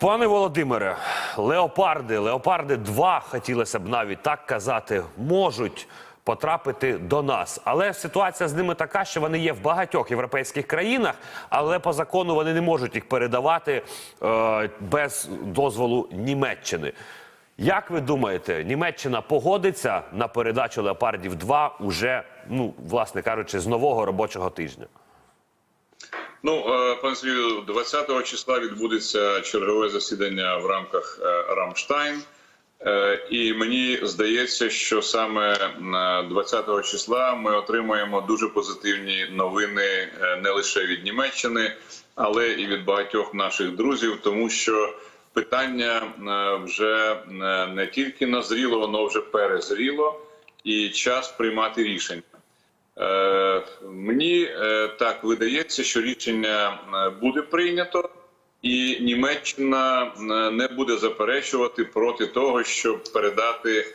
Пане Володимире, леопарди, леопарди 2, хотілося б навіть так казати, можуть потрапити до нас. Але ситуація з ними така, що вони є в багатьох європейських країнах, але по закону вони не можуть їх передавати е, без дозволу Німеччини. Як ви думаєте, Німеччина погодиться на передачу леопардів 2 уже, ну, власне кажучи, з нового робочого тижня? Ну, е, пане Сергію, 20 числа відбудеться чергове засідання в рамках е, Рамштайн. Е, І мені здається, що саме е, 20 числа ми отримаємо дуже позитивні новини не лише від Німеччини, але і від багатьох наших друзів, тому що питання вже не тільки назріло, воно вже перезріло, і час приймати рішення. Е, Мені е, так видається, що рішення е, буде прийнято, і Німеччина не буде заперечувати проти того, щоб передати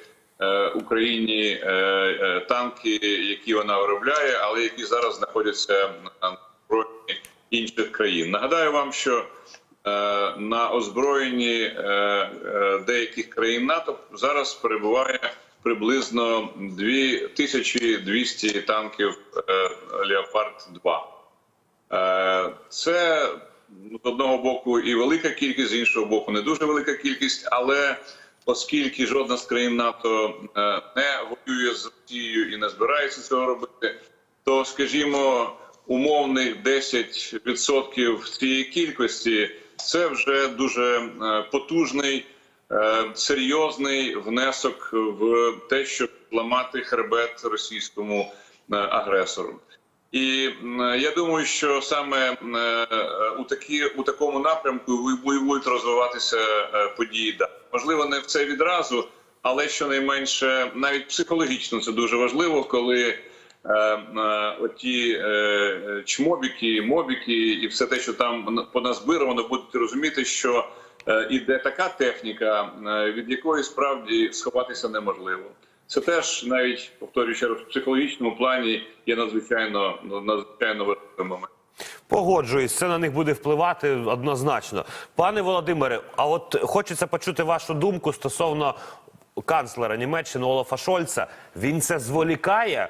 Україні танки, які вона виробляє, але які зараз знаходяться на озброєнні інших країн. Нагадаю вам, що на озброєнні деяких країн НАТО зараз перебуває приблизно 2200 танків е, Леопард 2. Е, Це ну, з одного боку і велика кількість, з іншого боку, не дуже велика кількість, але оскільки жодна з країн НАТО е, не воює з Росією і не збирається цього робити, то скажімо, умовних 10% цієї кількості це вже дуже потужний, серйозний внесок в те, щоб ламати хребет російському е, агресору. І я думаю, що саме е, у такі у такому напрямку ви- будуть розвиватися е, події. Можливо, не в це відразу, але щонайменше навіть психологічно це дуже важливо, коли е, е, оті е, чмобіки, мобіки і все те, що там поназбировано, будуть розуміти, що е, іде така техніка, е, від якої справді сховатися неможливо. Це теж навіть повторюю ще раз в психологічному плані є надзвичайно надзвичайно важливим моментом. Погоджуюсь, це на них буде впливати однозначно. Пане Володимире, а от хочеться почути вашу думку стосовно канцлера Німеччини Олафа Шольца. Він це зволікає.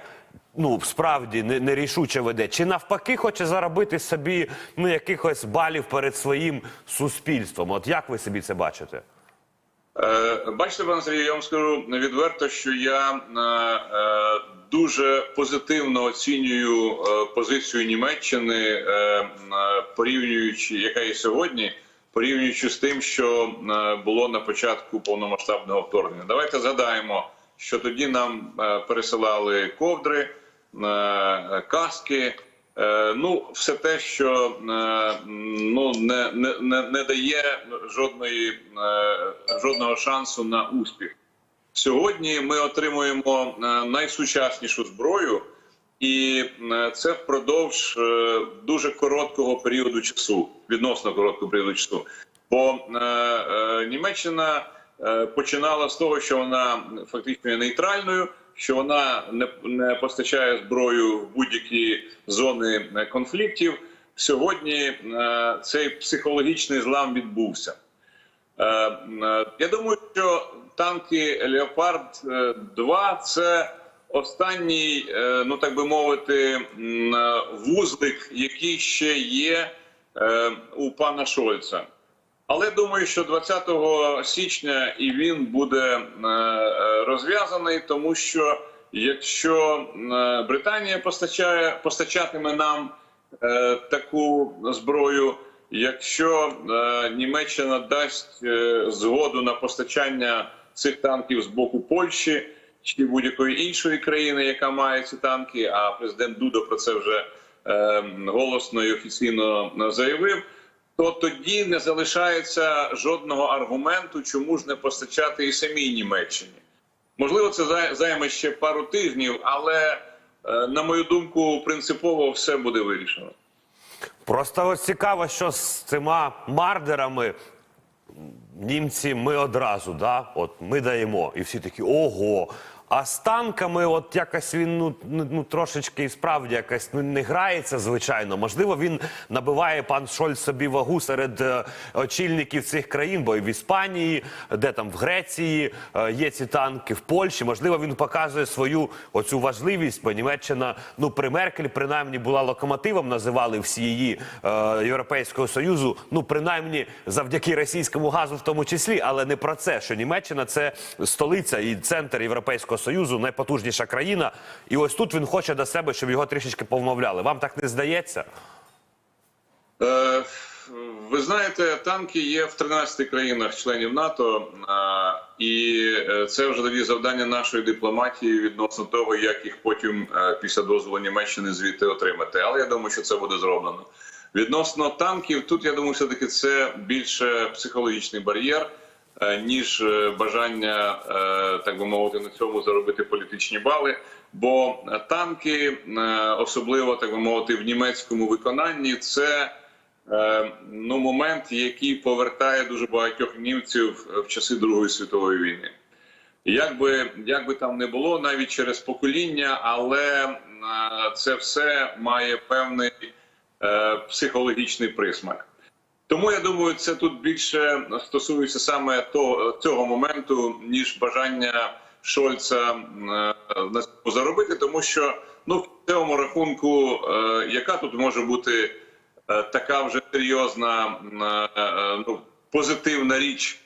Ну, справді не- нерішуче веде, чи навпаки хоче заробити собі ну якихось балів перед своїм суспільством? От як ви собі це бачите? Е, Бачите, пане Сергію, я вам скажу відверто, що я е, е, дуже позитивно оцінюю е, позицію Німеччини, е, е, порівнюючи, яка є сьогодні, порівнюючи з тим, що е, було на початку повномасштабного вторгнення. Давайте згадаємо, що тоді нам е, пересилали ковдри, каски. Е, Ну, все те, що е, ну не, не, не, дає жодної е, жодного шансу на успіх. Сьогодні ми отримуємо е, найсучаснішу зброю, і е, це впродовж е, дуже короткого періоду часу, відносно короткого періоду часу. Бо е, е, Німеччина е, починала з того, що вона фактично є нейтральною, що вона не, не постачає зброю в будь-які зони е, конфліктів. Сьогодні е, цей психологічний злам відбувся. Е, е, Я думаю, що танки Леопард 2 це останній, е, ну так би мовити, е, вузлик, який ще є е, у пана Шольца. Але думаю, що 20 січня і він буде е, е, розв'язаний, тому що якщо е, Британія постачає постачатиме нам таку зброю, якщо Німеччина дасть згоду на постачання цих танків з боку Польщі чи будь-якої іншої країни, яка має ці танки, а президент Дудо про це вже голосно і офіційно заявив то тоді не залишається жодного аргументу, чому ж не постачати і самій Німеччині. Можливо, це займе ще пару тижнів, але е, на мою думку, принципово все буде вирішено. Просто ось цікаво, що з цими мардерами німці ми одразу, да, от ми даємо, і всі такі ого. А з танками, от якось він ну, ну, ну трошечки і справді якось ну, не грається, звичайно. Можливо, він набиває пан Шольц собі вагу серед е, очільників цих країн, бо і в Іспанії, де там в Греції е, є ці танки, в Польщі. Можливо, він показує свою оцю важливість, бо Німеччина, ну при Меркель, принаймні, була локомотивом, називали всі її е, Європейського Союзу. Ну, принаймні, завдяки російському газу, в тому числі, але не про це, що Німеччина це столиця і центр Європейського Союзу, найпотужніша країна. І ось тут він хоче до себе, щоб його трішечки повмовляли. Вам так не здається? Е, Ви знаєте, танки є в 13 країнах членів НАТО, а, і е, це вже тоді завдання нашої дипломатії відносно того, як їх потім е, після дозволу Німеччини звідти отримати. Але я думаю, що це буде зроблено. Відносно танків, тут я думаю, все таки це більше психологічний бар'єр. Е, Ніж е, бажання, е, так би мовити, на цьому заробити політичні бали. Бо танки, особливо так би мовити, в німецькому виконанні, це ну, момент, який повертає дуже багатьох німців в часи Другої світової війни. Як би, як би там не було, навіть через покоління, але це все має певний психологічний присмак. Тому я думаю, це тут більше стосується саме того, цього моменту, ніж бажання Шольца е, на цьому заробити, тому що ну в цьому рахунку, е, яка тут може бути е, така вже серйозна ну, позитивна річ.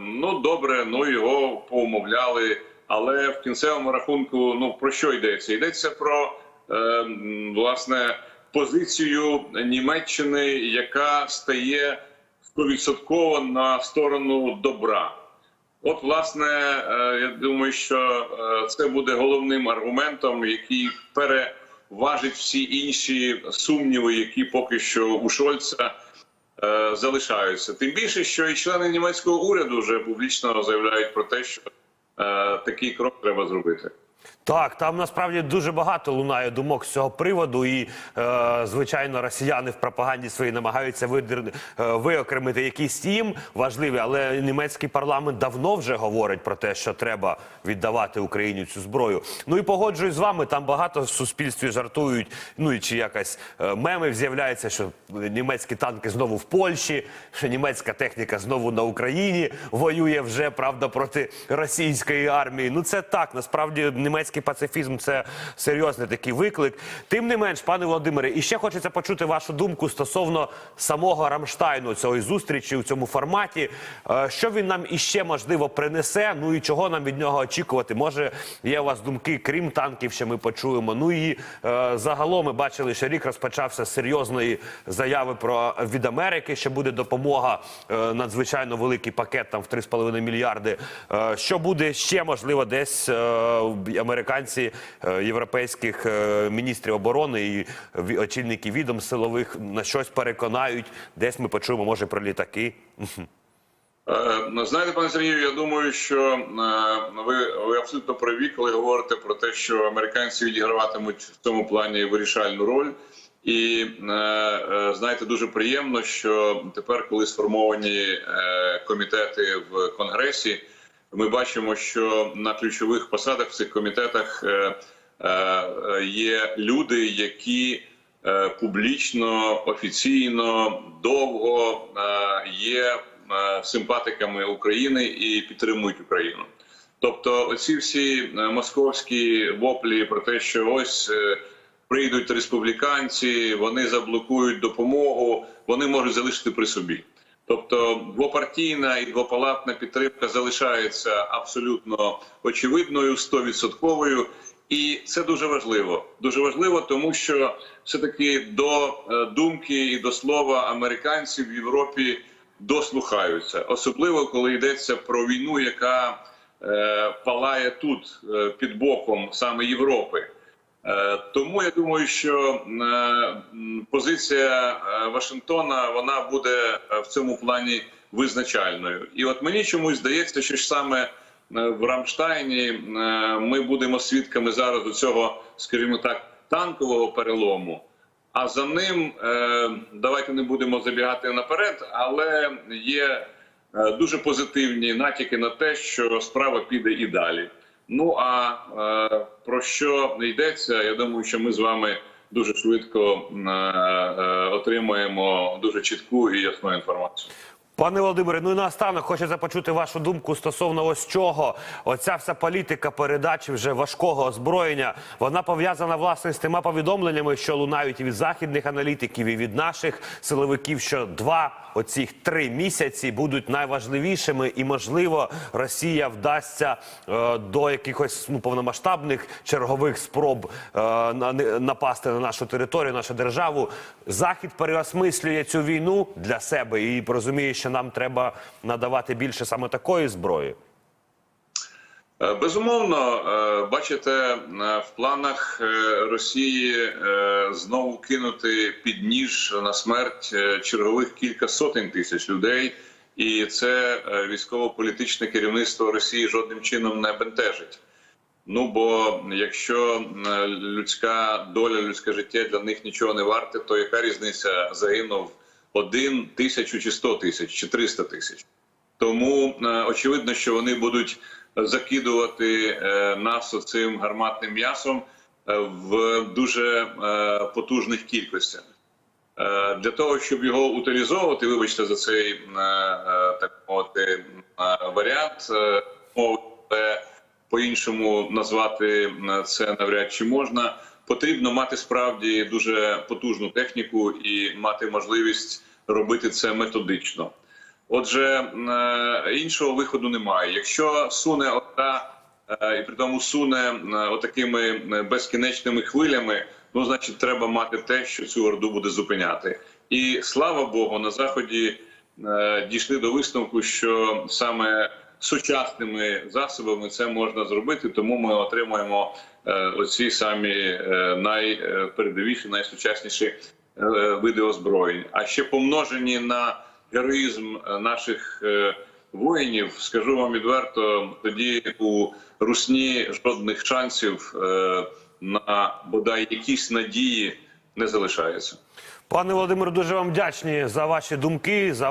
Ну добре, ну його поумовляли. Але в кінцевому рахунку, ну про що йдеться? Йдеться про власне позицію Німеччини, яка стає стовідсотково на сторону добра. От, власне, е, я думаю, що е, це буде головним аргументом, який переважить всі інші сумніви, які поки що у Шольца е, залишаються. Тим більше, що і члени німецького уряду вже публічно заявляють про те, що такий крок треба зробити. Так, там насправді дуже багато лунає думок з цього приводу, і е, звичайно, росіяни в пропаганді своїй намагаються видер... е, виокремити якісь їм важливі, але німецький парламент давно вже говорить про те, що треба віддавати Україні цю зброю. Ну і погоджуюсь з вами. Там багато в суспільстві жартують. Ну і чи якась е, меми з'являється, що німецькі танки знову в Польщі, що німецька техніка знову на Україні воює вже правда проти російської армії. Ну це так. Насправді німецький пацифізм це серйозний такий виклик. Тим не менш, пане Володимире, і ще хочеться почути вашу думку стосовно самого Рамштайну цієї зустрічі у цьому форматі. Е, Що він нам іще можливо принесе? Ну і чого нам від нього очікувати? Може, є у вас думки, крім танків, що ми почуємо. Ну і е, загалом ми бачили, що рік розпочався з серйозної заяви про від Америки, що буде допомога е, надзвичайно великий пакет там в 3,5 мільярди. Е, що буде ще можливо десь е, американці е, європейських е, міністрів оборони і очільники відом силових на щось переконають. Десь ми почуємо, може про літаки. Е, ну, Знаєте, пане Сергію, я думаю, що ви, ви абсолютно праві, коли говорите про те, що американці відіграватимуть в цьому плані вирішальну роль. І знаєте, дуже приємно, що тепер, коли сформовані комітети в Конгресі, ми бачимо, що на ключових посадах в цих комітетах е, е, є люди, які е, публічно, офіційно, довго є симпатиками України і підтримують Україну. Тобто, оці всі московські воплі про те, що ось прийдуть республіканці, вони заблокують допомогу, вони можуть залишити при собі. Тобто двопартійна і двопалатна підтримка залишається абсолютно очевидною, стовідсотковою, і це дуже важливо. Дуже важливо, тому що все таки до е, думки і до слова американців в Європі дослухаються, особливо коли йдеться про війну, яка е, палає тут е, під боком саме Європи. Е, Тому я думаю, що е, позиція е, Вашингтона вона буде в цьому плані визначальною. І от мені чомусь здається, що ж саме в Рамштайні ми будемо свідками зараз до цього, скажімо так, танкового перелому. А за ним давайте не будемо забігати наперед, але є дуже позитивні натяки на те, що справа піде і далі. Ну а е, про що йдеться? Я думаю, що ми з вами дуже швидко е, е, отримаємо дуже чітку і ясну інформацію. Пане Володимире, ну і наостанок хочеться почути вашу думку стосовно ось чого. Оця вся політика передачі вже важкого озброєння. Вона пов'язана власне з тими повідомленнями, що лунають і від західних аналітиків, і від наших силовиків, що два оцих три місяці будуть найважливішими, і можливо Росія вдасться е, до якихось ну повномасштабних чергових спроб е, на- напасти на нашу територію, нашу державу. Захід переосмислює цю війну для себе і розуміє, що нам треба надавати більше саме такої зброї. Е, Безумовно, е, бачите, е, в планах Росії знову кинути під ніж на смерть чергових кілька сотень тисяч людей, і це військово-політичне керівництво Росії жодним чином не бентежить. Ну бо якщо людська доля, людське життя для них нічого не варте, то яка різниця загинув один тисячу чи сто тисяч чи триста тисяч? Тому е, очевидно, що вони будуть закидувати е, нас цим гарматним м'ясом е, в дуже потужних кількостях. Для того щоб його утилізовувати, вибачте за цей так мовити варіант але по-іншому назвати е, це навряд чи можна. Потрібно мати справді дуже потужну техніку і мати можливість робити це методично. Отже, е, іншого виходу немає. Якщо суне ота е, і при тому суне отакими безкінечними хвилями, ну значить, треба мати те, що цю орду буде зупиняти. І слава Богу, на заході е, дійшли до висновку, що саме сучасними засобами це можна зробити, тому ми отримуємо е, оці самі е, найпередовіші, найсучасніші е, види озброєнь. А ще помножені на героїзм е, наших е, воїнів, скажу вам відверто, тоді у русні жодних шансів е, на бодай якісь надії не залишається. Пане Володимире, дуже вам вдячні за ваші думки. за